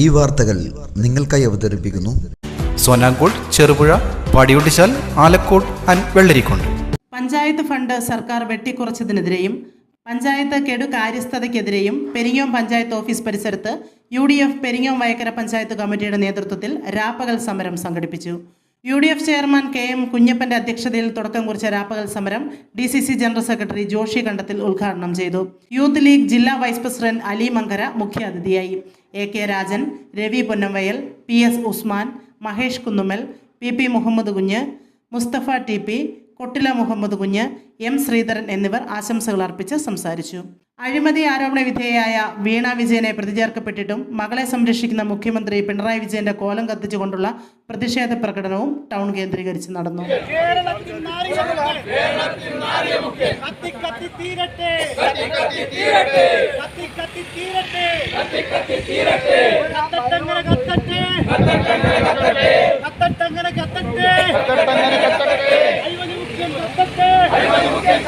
ഈ വാർത്തകൾ നിങ്ങൾക്കായി അവതരിപ്പിക്കുന്നു. സോനാങ്കോട് ചെറുപുഴ പാടിയൊട്ടിച്ചാൽ ആലക്കോട് ആൻഡ് വെള്ളരിക്കോട്. പഞ്ചായത്ത് ഫണ്ട് സർക്കാർ വെട്ടിക്കുറച്ചതിനെതിരെയും പഞ്ചായത്ത് കെടു കാര്യസ്ഥതയ്ക്കെതിരെയും പെരിങ്ങോം പഞ്ചായത്ത് ഓഫീസ് പരിസരത്ത് U D F Peringome Vayakkara panchayat കമ്മിറ്റിയുടെ നേതൃത്വത്തിൽ രാപ്പകൽ സമരം സംഘടിപ്പിച്ചു. U D F chairman K M കുഞ്ഞപ്പന്റെ അധ്യക്ഷതയിൽ തുടക്കം കുറിച്ച രാപ്പകൽ സമരം D C C general secretary Joshi Kandathil ഉദ്ഘാടനം ചെയ്തു. യൂത്ത് ലീഗ് ജില്ലാ വൈസ് പ്രസിഡന്റ് അലി മങ്കര മുഖ്യാതിഥിയായി. A K Rajan Ravi Ponnamvayal P S Usman Mahesh Kunnummal P P Muhammad Kunju Mustafa T P Kottila Muhammad Kunju M Sreedharan എന്നിവർ ആശംസകൾ അർപ്പിച്ച് സംസാരിച്ചു. അഴിമതി ആരോപണ വിധേയയായ വീണ വിജയനെ പ്രതിചേർക്കപ്പെട്ടിട്ടും മകളെ സംരക്ഷിക്കുന്ന മുഖ്യമന്ത്രി പിണറായി വിജയന്റെ കോലം കത്തിച്ചുകൊണ്ടുള്ള പ്രതിഷേധ പ്രകടനവും ടൗൺ കേന്ദ്രീകരിച്ച് നടന്നു. കത്തി കത്തി തീരട്ടെ കത്തി കത്തി തീരട്ടെ കത്തട്ടങ്ങനെ കത്തട്ടെ കത്തട്ടങ്ങനെ കത്തട്ടെ അഴിമതി മുഖ്യം കത്തട്ടെ അഴിമതി മുഖ്യം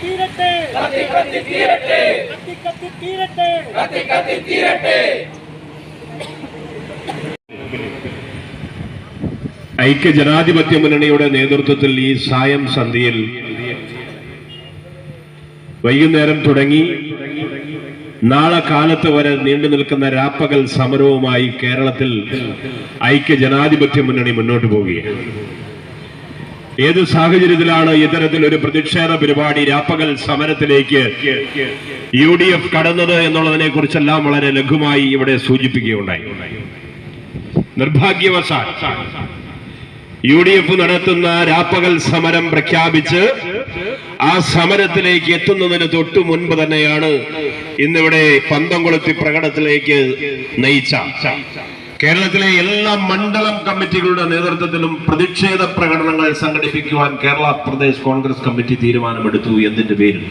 തീരട്ടെ കത്തി കത്തി തീരട്ടെ. ഐക്യ ജനാധിപത്യ മുന്നണിയുടെ നേതൃത്വത്തിൽ ഈ സായം സന്ധ്യയിൽ വൈകുന്നേരം തുടങ്ങി. നാളെ കാലത്ത് വരെ നീണ്ടു നിൽക്കുന്ന രാപ്പകൽ സമരവുമായി കേരളത്തിൽ ഐക്യ ജനാധിപത്യ മുന്നണി മുന്നോട്ട് പോവുകയാണ്. ഏത് സാഹചര്യത്തിലാണ് ഇത്തരത്തിൽ ഒരു പ്രതിഷേധ പരിപാടി രാപ്പകൽ സമരത്തിലേക്ക് യു ഡി എഫ് കടന്നത് എന്നുള്ളതിനെ കുറിച്ചെല്ലാം വളരെ ലഘുമായി ഇവിടെ സൂചിപ്പിക്കുകയുണ്ടായി. നിർഭാഗ്യവശാൽ യു ഡി എഫ് നടത്തുന്ന രാപ്പകൽ സമരം പ്രഖ്യാപിച്ച് ആ സമരത്തിലേക്ക് എത്തുന്നതിന് തൊട്ടു മുൻപ് തന്നെയാണ് ഇന്നിവിടെ പന്തംകൊളുത്തി പ്രകടനത്തിലേക്ക് നയിച്ച കേരളത്തിലെ എല്ലാ മണ്ഡലം കമ്മിറ്റികളുടെ നേതൃത്വത്തിലും പ്രതിഷേധ പ്രകടനങ്ങൾ സംഘടിപ്പിക്കുവാൻ കേരള പ്രദേശ് കോൺഗ്രസ് കമ്മിറ്റി തീരുമാനമെടുത്തു എന്നതിന്റെ പേരിൽ.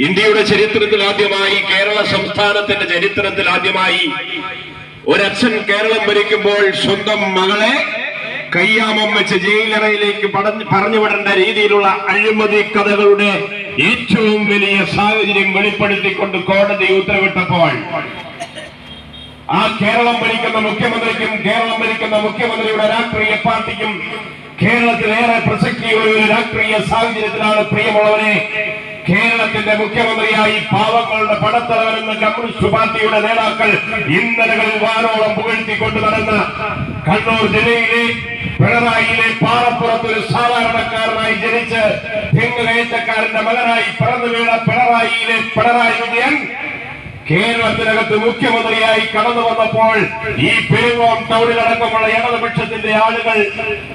ഇന്ത്യയുടെ ചരിത്രത്തിൽ ആദ്യമായി കേരള സംസ്ഥാനത്തിന്റെ ചരിത്രത്തിൽ ആദ്യമായി ഒരച്ഛൻ കേരളം ഭരിക്കുമ്പോൾ സ്വന്തം മകളെ കയ്യാമം വെച്ച് ജയിലറയിലേക്ക് പറഞ്ഞു പറഞ്ഞുവിടേണ്ട രീതിയിലുള്ള അഴിമതി കഥകളുടെ ഏറ്റവും വലിയ സാഹചര്യം വെളിപ്പെടുത്തിക്കൊണ്ട് കോടതി ഉത്തരവിട്ടപ്പോൾ ആ കേരളം ഭരിക്കുന്ന മുഖ്യമന്ത്രിക്കും കേരളം ഭരിക്കുന്ന മുഖ്യമന്ത്രിയുടെ രാഷ്ട്രീയ പാർട്ടിക്കും കേരളത്തിലേറെ പ്രസക്തിയുള്ള ഒരു രാഷ്ട്രീയ സാഹചര്യത്തിലാണ് പ്രിയമുള്ളവരെ കേരളത്തിന്റെ മുഖ്യമന്ത്രിയായി പാവങ്ങളുടെ പടത്തലവനെന്ന കമ്മ്യൂണിസ്റ്റ് പാർട്ടിയുടെ നേതാക്കൾ ഇന്നലകളിൽ വാനോളം പുകഴ്ത്തിക്കൊണ്ട് നടന്ന കണ്ണൂർ ജില്ലയിലെ പിണറായിയിലെ പാറപ്പുറത്ത് ഒരു സാധാരണക്കാരനായി ജനിച്ച് തെങ്ങുകയറ്റക്കാരന്റെ മകനായി പിറന്നു വീണ പിണറായിയിലെ പിണറായി വിജയൻ കേരളത്തിനകത്ത് മുഖ്യമന്ത്രിയായി കടന്നു വന്നപ്പോൾ ഈ പെരുവോം ടൗണിലടക്കമുള്ള ഇടതുപക്ഷത്തിന്റെ ആളുകൾ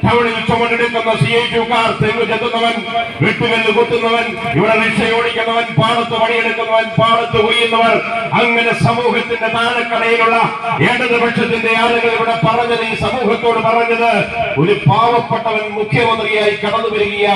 ടൗണിൽ ചുമടെടുക്കുന്ന സി ഐ ടുക്കാർ തെങ്ങ് ചെത്തുന്നവൻ വെട്ടുകല്ല് കുത്തുന്നവൻ ഇവിടെ റിക്ഷ ഓടിക്കുന്നവൻ പാടത്ത് പണിയെടുക്കുന്നവൻ പാടത്ത് കൊയ്യുന്നവർ അങ്ങനെ സമൂഹത്തിന്റെ താഴെക്കടയിലുള്ള ഇടതുപക്ഷത്തിന്റെ ആളുകൾ ഇവിടെ പറഞ്ഞത് ഈ സമൂഹത്തോട് പറഞ്ഞത് ഒരു പാവപ്പെട്ടവൻ മുഖ്യമന്ത്രിയായി കടന്നു വരികയാ